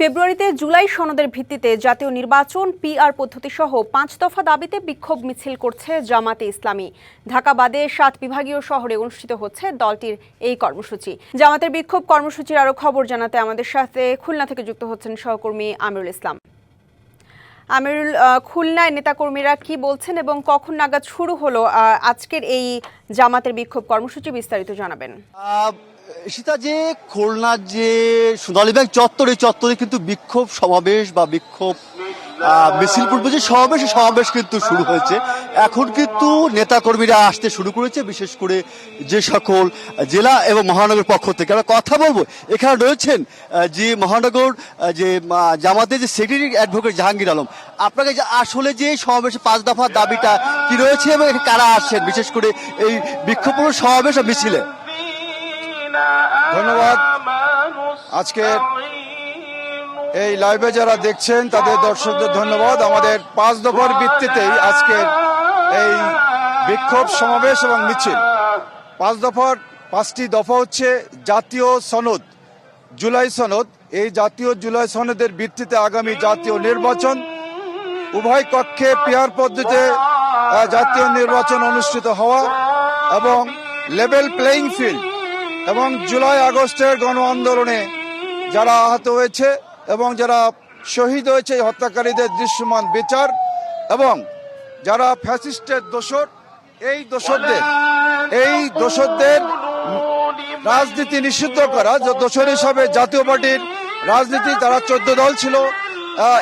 ফেব্রুয়ারিতে জুলাই সনদের ভিত্তিতে জাতীয় নির্বাচন পিআর পদ্ধতি সহ পাঁচ দফা দাবিতে বিক্ষোভ মিছিল করছে জামাতে ইসলামী। ঢাকা বাদে সাত বিভাগীয় শহরে অনুষ্ঠিত হচ্ছে দলটির এই কর্মসূচি। জামাতের বিক্ষোভ কর্মসূচির আরও খবর জানাতে আমাদের সাথে খুলনা থেকে যুক্ত হচ্ছেন সহকর্মী আমিরুল ইসলাম। আমিরুল খুলনায় নেতাকর্মীরা কি বলছেন এবং কখন নাগাদ শুরু হলো আজকের এই জামাতের বিক্ষোভ কর্মসূচি বিস্তারিত জানাবেন। সেটা যে খুলনার যে সোনালী ব্যাংক চত্বর চত্বরে কিন্তু বিক্ষোভ সমাবেশ বা বিক্ষোভ মিছিল পূর্ব যে সমাবেশ সমাবেশ কিন্তু শুরু হয়েছে। এখন কিন্তু নেতাকর্মীরা আসতে শুরু করেছে বিশেষ করে যে সকল জেলা এবং মহানগর পক্ষ থেকে। আমরা কথা বলব এখানে রয়েছেন যে মহানগর যে আহ, জামাতের যে সেক্রেটারি অ্যাডভোকেট জাহাঙ্গীর আলম। আপনাকে যে আসলে যে সমাবেশে পাঁচ দফার দাবিটা কি রয়েছে এবং কারা আসছেন বিশেষ করে এই বিক্ষোভপূর্ণ সমাবেশ মিছিলে? ধন্যবাদ। আজকে এই লাইভে যারা দেখছেন তাদের দর্শকদের ধন্যবাদ। আমাদের পাঁচ দফার ভিত্তিতেই আজকের এই বিক্ষোভ সমাবেশ এবং মিছিল। পাঁচ দফার পাঁচটি দফা হচ্ছে জাতীয় সনদ জুলাই সনদ। এই জাতীয় জুলাই সনদের ভিত্তিতে আগামী জাতীয় নির্বাচন। উভয় কক্ষে পিয়ার পদ্ধতিতে জাতীয় নির্বাচন অনুষ্ঠিত হওয়া এবং লেভেল প্লেইং ফিল্ড এবং জুলাই আগস্টের গণ আন্দোলনে যারা আহত হয়েছে এবং যারা শহীদ হয়েছে হত্যাকারীদের দৃশ্যমান বিচার এবং যারা ফ্যাসিস্টের দোষর, এই দোষরদের এই দোষরদের রাজনীতি নিষিদ্ধ করা, যে দোষর হিসাবে জাতীয় পার্টির রাজনীতি তারা চোদ্দ দল ছিল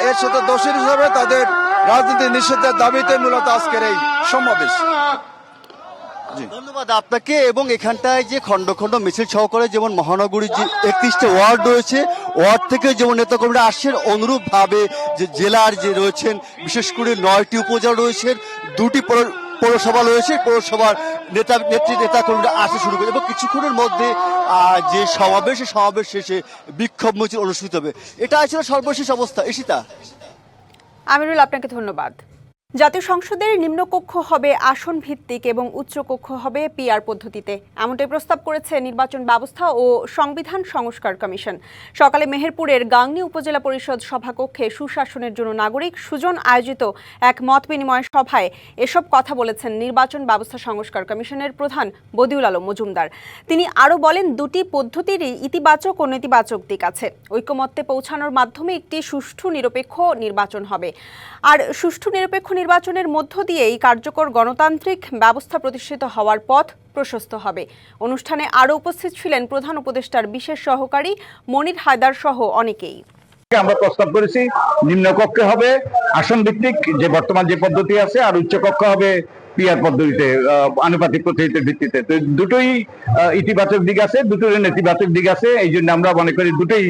এর সাথে দোষর হিসাবে তাদের রাজনীতি নিষিদ্ধের দাবিতে মূলত আজকের এই সমাবেশ। ধন্যবাদ আপনাকে এবং এখানটায় যে খণ্ড খণ্ড মিছিল সহকারে যেমন মহানগরীর যে একত্রিশটা ওয়ার্ড রয়েছে, ওয়ার্ড থেকে যেমন নেতাকর্মীরা আসছেন অনুরূপ ভাবে যে জেলার যে রয়েছেন, বিশেষ করে নয়টি উপজেলা রয়েছেন, দুটি পৌরসভা রয়েছে, পৌরসভার নেতা, নেত্রী, নেতাকর্মীরা আসতে শুরু করে এবং কিছুক্ষণের মধ্যে যে সমাবেশ সমাবেশ শেষে বিক্ষোভ মিছিল অনুষ্ঠিত হবে। এটা ছিল সর্বশেষ অবস্থা। এসিতা আমিরুল, আপনাকে ধন্যবাদ। জাতীয় সংসদের নিম্নকক্ষ হবে আসন ভিত্তিক এবং উচ্চকক্ষ হবে পিআর পদ্ধতিতে। এমনটাই প্রস্তাব করেছে নির্বাচন ব্যবস্থা ও সংবিধান সংস্কার কমিশন। সকালে মেহেরপুরের গাংনী উপজেলা পরিষদ সভাকক্ষে সুশাসনের জন্য নাগরিক সুজন আয়োজিত এক মত বিনিময় সভায় এসব কথা বলেছেন নির্বাচন ব্যবস্থা সংস্কার কমিশনের প্রধান বদিউল আলম মজুমদার। তিনি আরও বলেন, দুটি পদ্ধতিরই ইতিবাচক ও নেতিবাচক দিক আছে। ঐকমত্যে পৌঁছানোর মাধ্যমে একটি সুষ্ঠু নিরপেক্ষ নির্বাচন হবে। আর সুষ্ঠু নিরপেক্ষ নির্বাচনের মধ্য দিয়েই কার্যকর গণতান্ত্রিক ব্যবস্থা প্রতিষ্ঠিত হওয়ার পথ প্রশস্ত হবে। অনুষ্ঠানে আরও উপস্থিত ছিলেন প্রধান উপদেষ্টার বিশেষ সহকারী মনির হায়দার সহ অনেকেই। আমরা প্রস্তাব করেছি নিম্নকক্ষে হবে, আসন ভিত্তিক যে বর্তমান যে পদ্ধতি আছে, আর উচ্চকক্ষ হবে পিয়ার পদ্ধতিতে আনুপাতিক পদ্ধতির ভিত্তিতে। তো দুটোই ইতিবাচক দিক আছে দুটোর নেতিবাচক দিক আছে, এই জন্য আমরা মনে করি দুটোই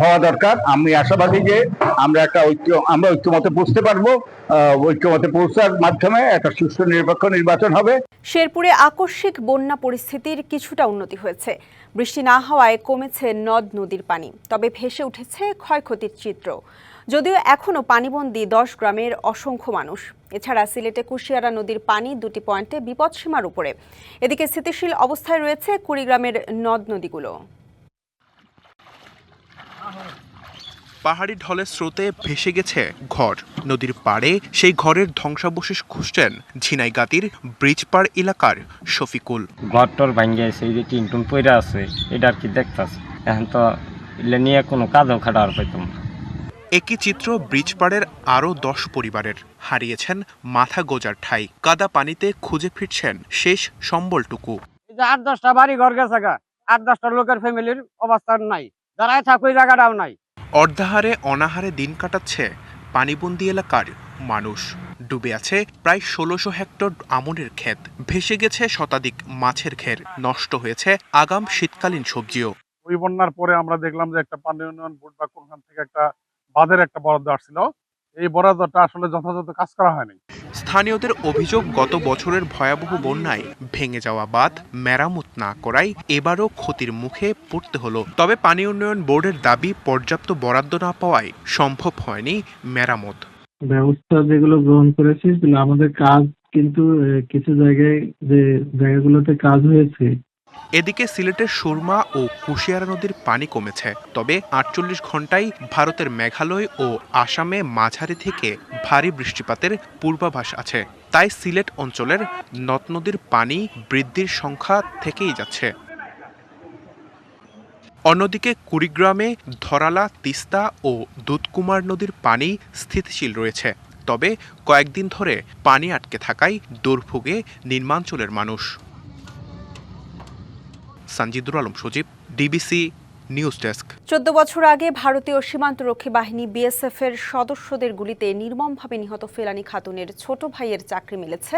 হওয়া দরকার। আমি আশাবাদী যে আমরা একটা ঐক্য, আমরা ঐক্যমতে পৌঁছতে পারব। ঐক্যমতে পৌঁছার মাধ্যমে একটা সুষ্ঠু নিরপেক্ষ নির্বাচন হবে। শেরপুরে আকস্মিক বন্যা পরিস্থিতির কিছুটা উন্নতি হয়েছে। বৃষ্টি না হওয়ায় কমেছে নদ নদীর পানি, তবে ভেসে উঠেছে ক্ষয়ক্ষতির চিত্র। যদিও এখনও পানিবন্দী দশ গ্রামের অসংখ্য মানুষ। এছাড়া সিলেটে কুশিয়ারা নদীর পানি দুটি পয়েন্টে বিপদসীমার উপরে। এদিকে স্থিতিশীল অবস্থায় রয়েছে কুড়িগ্রামের নদ নদীগুলো। পাহাড়ি ঢলের স্রোতে ভেসে গেছে ঘর। নদীর পাড়ে সেই ঘরের ধ্বংসাবশেষ খুঁজছেন ঝিনাইগাতির ব্রিজপাড় এলাকার শফিকুল। ঘর টর ভাঙ্গে আছে যে টিন টুন পইরা আছে এটা আর কি দেখতাছি? এখন তো এগুলো নিয়ে কোনো কাজও খাটার পাইতাম। একই চিত্র ব্রিজপাড়ের আরও দশ পরিবারের। হারিয়েছেন মাথা গোজার ঠাই। কাদা পানিতে খুঁজে ফিরছেন শেষ সম্বলটুকু। এই আট দশটা বাড়ি ঘর গেছে আট দশটা লোকের ফ্যামিলির অবস্থান নাই। দাঁড়ায় থাকুই জায়গাটাও নাই। অর্ধাহারে অনাহারে দিন কাটাচ্ছে পানিবন্দি এলাকার মানুষ। ডুবে আছে প্রায় ষোলোশো হেক্টর আমনের ক্ষেত। ভেসে গেছে শতাধিক মাছের ঘের নষ্ট হয়েছে আগাম শীতকালীন সবজিও। ওই বন্যার পরে আমরা দেখলাম যে একটা পানি উন্নয়ন বোর্ড বা কোনখান থেকে একটা বাঁধের একটা বরাদ্দ আসছিল। এই বরাদ্দটা আসলে যথাযথ কাজ করা হয়নি। স্থানীয়দের অভিযোগ গত বছরের ভয়াবহ বন্যায় ভেঙে যাওয়া বাঁধ মেরামত না করায় এবারও ক্ষতির মুখে পড়তে হলো। তবে পানি উন্নয়ন বোর্ডের দাবি পর্যাপ্ত বরাদ্দ না পাওয়ায় সম্ভব হয়নি মেরামত। ব্যবস্থা যেগুলো গ্রহণ করেছি সেগুলো আমাদের কাজ কিন্তু কিছু জায়গায় যে জায়গাগুলোতে কাজ হয়েছে এদিকে সিলেটের সুরমা ও কুশিয়ারা নদীর পানি কমেছে, তবে আটচল্লিশ ঘন্টায় ভারতের মেঘালয় ও আসামে মাঝারি থেকে ভারী বৃষ্টিপাতের পূর্বাভাস আছে। তাই সিলেট অঞ্চলের নদ নদীর পানি বৃদ্ধির সংখ্যা থেকেই যাচ্ছে। অন্যদিকে কুড়িগ্রামে ধরালা, তিস্তা ও দুধকুমার নদীর পানি স্থিতিশীল রয়েছে, তবে কয়েকদিন ধরে পানি আটকে থাকায় দুর্ভোগে নির্মাঞ্চলের মানুষ। Sanjidur Alam Sajib DBC news desk চোদ্দ বছর আগে ভারতীয় সীমান্তরক্ষী বাহিনী বিএসএফ এর সদস্যদের গুলিতে নির্মমভাবে নিহত ফেলানি খাতুনের ছোট ভাইয়ের চাকরি মিলেছে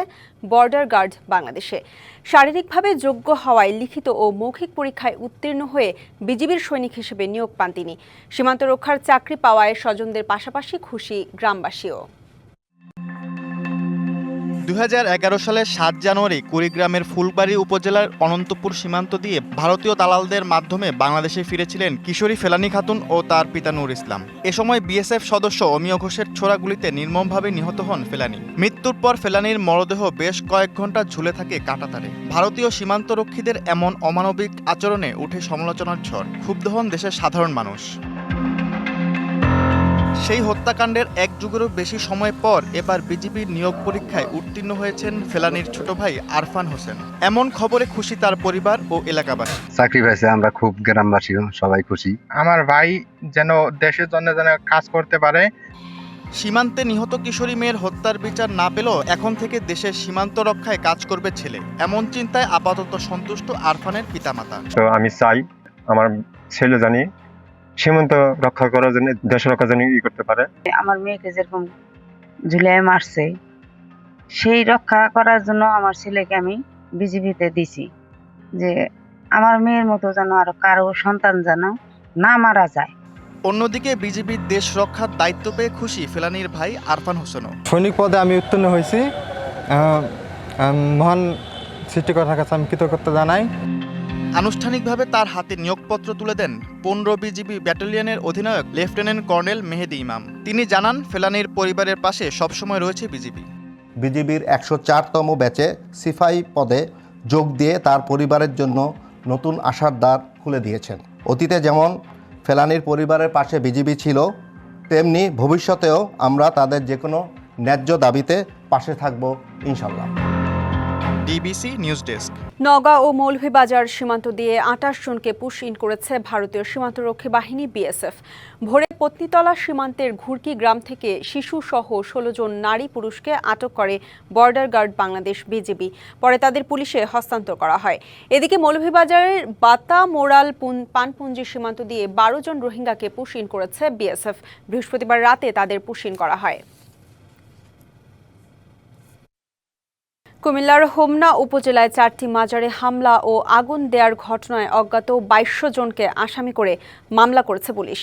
বর্ডার গার্ড বাংলাদেশে। শারীরিকভাবে যোগ্য হওয়ায় লিখিত ও মৌখিক পরীক্ষায় উত্তীর্ণ হয়ে বিজিবির সৈনিক হিসেবে নিয়োগ পান তিনি। সীমান্ত রক্ষার চাকরি পাওয়ায় স্বজনদের পাশাপাশি খুশি গ্রামবাসীও। দু সালের সাত জানুয়ারি কুড়িগ্রামের ফুলবাড়ি উপজেলার অনন্তপুর সীমান্ত দিয়ে ভারতীয় দালালদের মাধ্যমে বাংলাদেশে ফিরেছিলেন কিশোরী ফেলানি খাতুন ও তার পিতা নূর ইসলাম। এ সময় বিএসএফ সদস্য অমিয় ঘোষের ছোড়াগুলিতে নির্মমভাবে নিহত হন ফেলানি। মৃত্যুর পর ফেলানির মরদেহ বেশ কয়েক ঘণ্টা ঝুলে থাকে কাটাতারে। ভারতীয় সীমান্তরক্ষীদের এমন অমানবিক আচরণে উঠে সমালোচনার ঝড়। ক্ষুব্ধ হন দেশের সাধারণ মানুষ। সেই হত্যাকাণ্ডের এক যুগেরও বেশি সময় পর এবার বিজিবির নিয়োগ পরীক্ষায় উত্তীর্ণ হয়েছেন ফেলানির ছোট ভাই আরফান হোসেন। এমন খবরে খুশি তার পরিবার ও এলাকাবাসী। চাকরি পাইছে আমরা খুব গ্রামবাসী সবাই খুশি। আমার ভাই যেন দেশের জন্য যেন কাজ করতে পারে। সীমান্তে নিহত কিশোরী মেয়ের হত্যার বিচার না পেলেও এখন থেকে দেশের সীমান্ত রক্ষায় কাজ করবে ছেলে। এমন চিন্তায় আপাতত সন্তুষ্ট আরফানের পিতামাতা। তো আমি চাই আমার ছেলে জানি সীমান্ত রক্ষা করার জন্য দেশ রক্ষার জন্য ই করতে পারে। আমার মেয়েকে যেরকম ঝুলিয়ে মারছে সেই রক্ষা করার জন্য আমার ছেলেকে আমি বিজিবিতে দিছি যে আমার মেয়ের মতো যেন আর কারও সন্তান যেন না মারা যায়। অন্যদিকে বিজিবির দেশ রক্ষার দায়িত্ব পেয়ে খুশি ফেলানির ভাই আরফান হোসেনও। সৈনিক পদে আমি উত্তীর্ণ হয়েছি। মহান সৃষ্টিকর্তার কাছে আমি কৃতজ্ঞতা জানাই। আনুষ্ঠানিকভাবে তার হাতে নিয়োগপত্র তুলে দেন পনেরো বিজিবি ব্যাটালিয়নের অধিনায়ক লেফটেন্যান্ট কর্নেল মেহেদি ইমাম। তিনি জানান, ফেলানির পরিবারের পাশে সবসময় রয়েছে বিজিবি। বিজিবির একশো চারতম ব্যাচে সিফাই পদে যোগ দিয়ে তার পরিবারের জন্য নতুন আশার দ্বার খুলে দিয়েছেন। অতীতে যেমন ফেলানির পরিবারের পাশে বিজিবি ছিল, তেমনি ভবিষ্যতেও আমরা তাদের যে কোনো ন্যায্য দাবিতে পাশে থাকব ইনশাল্লাহ। DBC news desk. নওগাঁ ও মৌলভীবাজার সীমান্ত দিয়ে আটাশ জনকে পুশ ইন করেছে ভারতীয় সীমান্তরক্ষী বাহিনী, বিএসএফ। ভোরে পত্নীতলা সীমান্তের ঘুরকি গ্রাম থেকে শিশু সহ ষোলো জন নারী পুরুষকে আটক করে বর্ডার গার্ড বাংলাদেশ বিজিবি। পরে তাদের পুলিশে হস্তান্তর করা হয়। এদিকে মৌলভীবাজারের বাতা মোরাল পুন- পানপুঞ্জি সীমান্ত দিয়ে বারো জন রোহিঙ্গাকে পুশ ইন করেছে বিএসএফ। বৃহস্পতিবার রাতে তাদের পুশ ইন করা হয়। কুমিল্লার হোমনা উপজেলায় চারটি মাজারে হামলা ও আগুন দেয়ার ঘটনায় অজ্ঞাত বাইশ জনকে আসামি করে মামলা করেছে পুলিশ।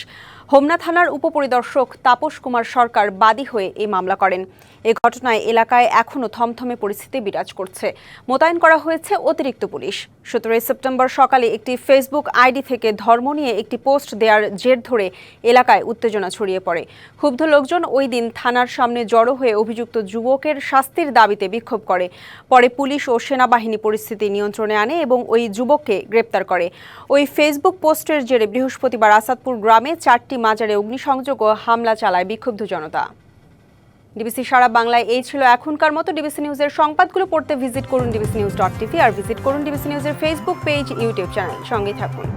হোমনা থানার উপপরিদর্শক তাপস কুমার সরকার বাদী হয়ে এই মামলা করেন। এ ঘটনায় এলাকায় এখনও থমথমে পরিস্থিতি বিরাজ করছে। মোতায়েন করা হয়েছে অতিরিক্ত পুলিশ। সতেরোই সেপ্টেম্বর সকালে একটি ফেসবুক আইডি থেকে ধর্ম নিয়ে একটি পোস্ট দেওয়ার জের ধরে এলাকায় উত্তেজনা ছড়িয়ে পড়ে। ক্ষুব্ধ লোকজন ওই দিন থানার সামনে জড়ো হয়ে অভিযুক্ত যুবকের শাস্তির দাবিতে বিক্ষোভ করে। পরে পুলিশ ও সেনাবাহিনী পরিস্থিতি নিয়ন্ত্রণে আনে এবং ওই যুবককে গ্রেপ্তার করে। ওই ফেসবুক পোস্টের জেরে বৃহস্পতিবার আসাদপুর গ্রামে চারটি মাজারে অগ্নিসংযোগ ও হামলা চালায় বিক্ষুব্ধ জনতা। ডিবিসি সারা বাংলায় এই ছিল এখনকার মতো ডিবিসি নিউজের সংবাদগুলো পড়তে ভিজিট করুন ডিবিসি নিউজ ডট টিভি আর ভিজিট করুন ডিবিসি নিউজের ফেসবুক পেজ, ইউটিউব চ্যানেল। সঙ্গে থাকুন।